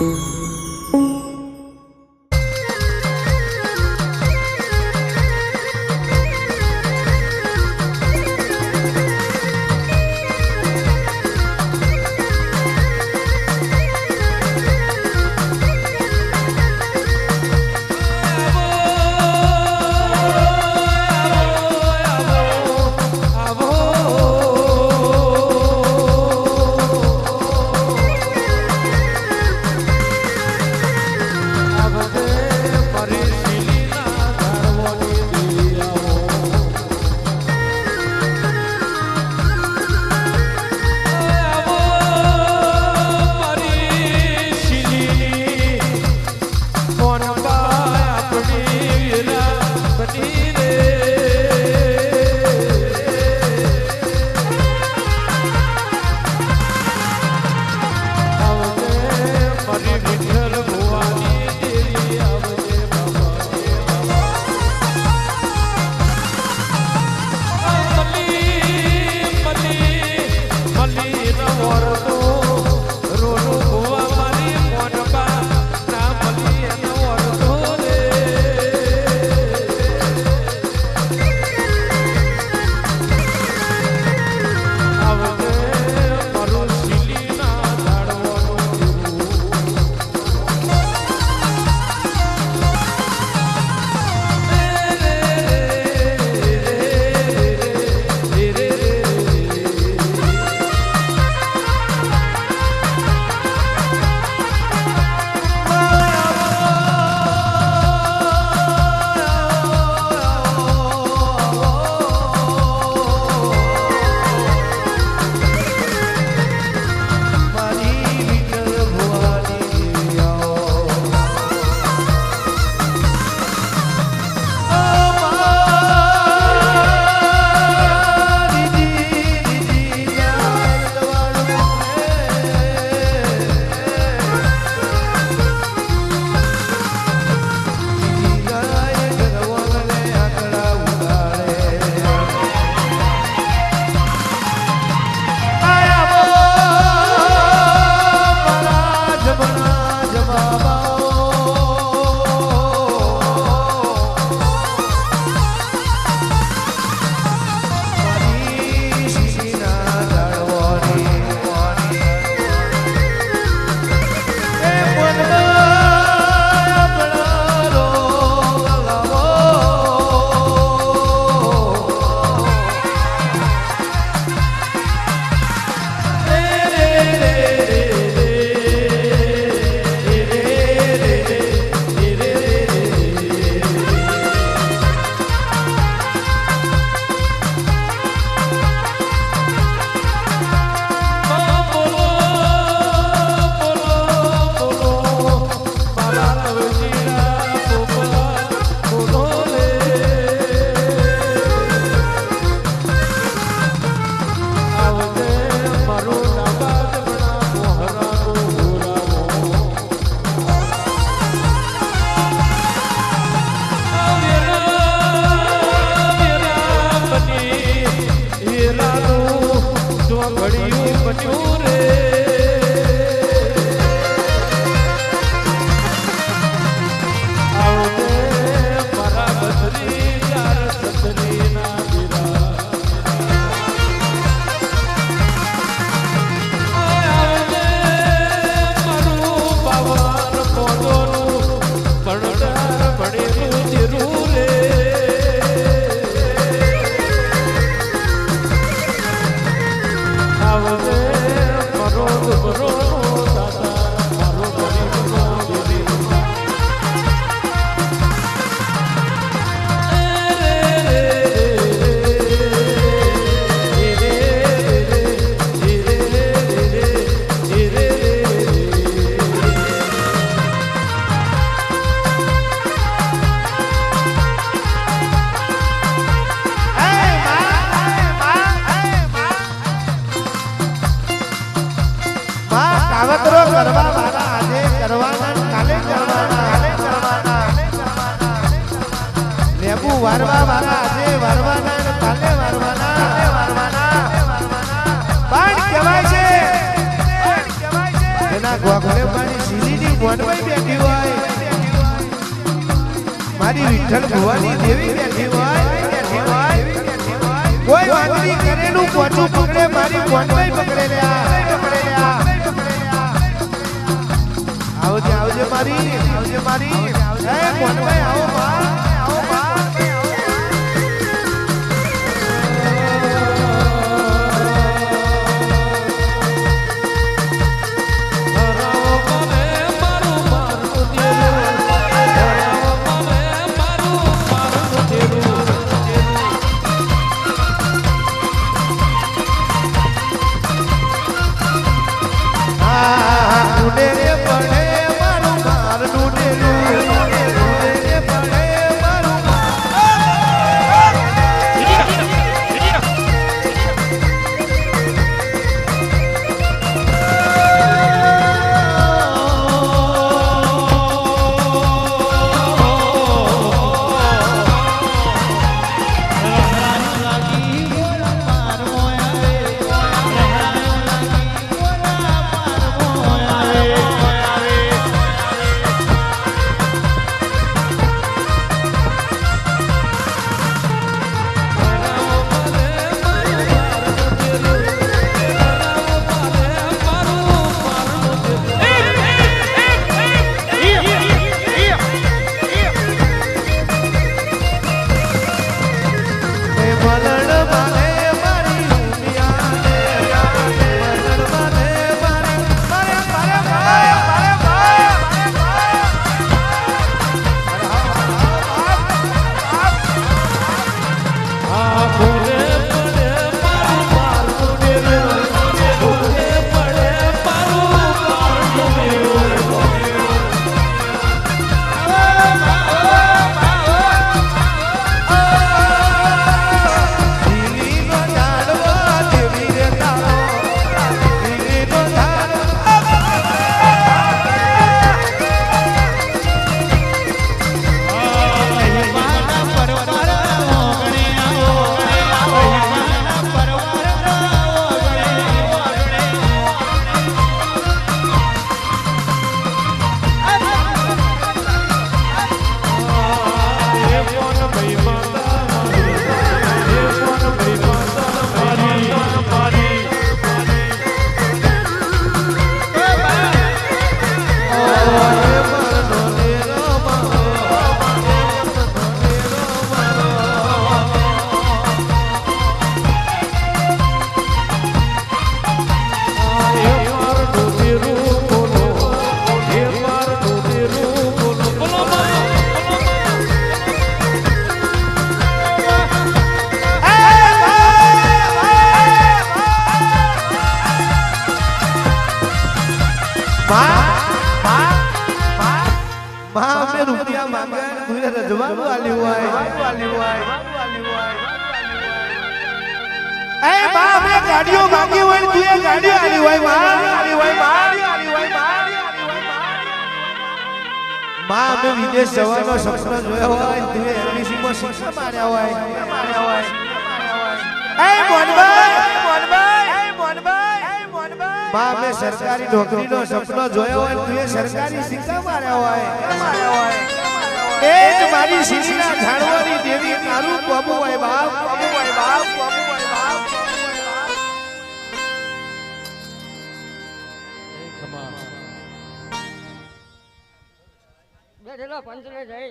મારી ஒளியும் વારવા વાળા આજે વારવાના અને કાલે વારવાના બાણ કહેવાય છે. એના ગોખલે મારી સીધીની મોનભાઈ બેઠી હોય. મારી વિઠ્ઠલ ભુવાની દેવી બેઠી હોય. કોઈ વાંદરી કરેલું પોચું પકડે, મારી મોનભાઈ પકડે લ્યા. આવજે આવજે મારી આવજે મારી. એ મોનભાઈ આવો બા આવો બા. અમે રૂપિયા માંગ્યા ને રજવાનું આલ્યું હોય આલ્યું હોય એ માં અમે ગાડીઓ માંગી હોય તું ગાડી આલી હોયમાં આલી હોયમાં આલી હોયમાં માં અમે વિદેશ જવાનો સપનો જોયો હોય તુંએ એમબીસી માં શિક્ષા માર્યા હોય માર્યા હોય એ એ મોનભાઈ માં સરકારી નોકરીનો સપનો જોયો હોય તુંએ સરકારી સિક્કા માર્યા હોય. એ જ મારી શીશીના ઝાડવાની દેવી તારું પ્રભુ હોય, બાપ. પ્રભુ હોય બાપ પ્રભુ હોય બાપ બેઠેલો પંચને જઈ.